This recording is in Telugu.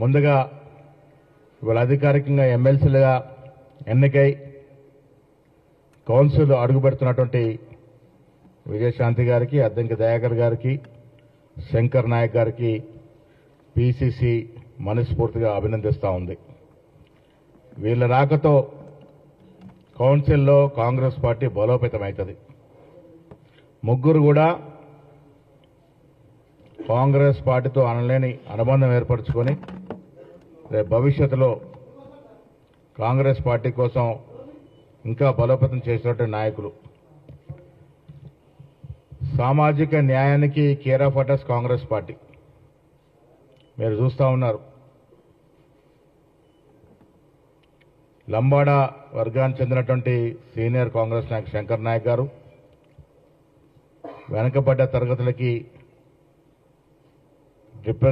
ముందుగా ఇవాళ అధికారికంగా ఎమ్మెల్సీలుగా ఎన్నికై కౌన్సిల్ అడుగుపెడుతున్నటువంటి విజయశాంతి గారికి అద్దంకి దయాకర్ గారికి శంకర్ నాయక్ గారికి పిసిసి మనస్ఫూర్తిగా అభినందిస్తూ ఉంది. వీళ్ళ రాకతో కౌన్సిల్లో కాంగ్రెస్ పార్టీ బలోపేతమవుతుంది ముగ్గురు కూడా కాంగ్రెస్ పార్టీతో అనలేని అనుబంధం ఏర్పరచుకొని రేపు భవిష్యత్తులో కాంగ్రెస్ పార్టీ కోసం ఇంకా బలోపేతం చేసినటువంటి నాయకులు. సామాజిక న్యాయానికి కేర్ ఆఫ్ అటర్స్ కాంగ్రెస్ పార్టీ. మీరు చూస్తూ ఉన్నారు. లంబాడా వర్గానికి చెందినటువంటి సీనియర్ కాంగ్రెస్ నాయకు శంకర్ నాయక్ గారు. వెనకబడ్డ తరగతులకి